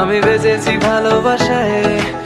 আমি বেজেছি ভালোবাসায়।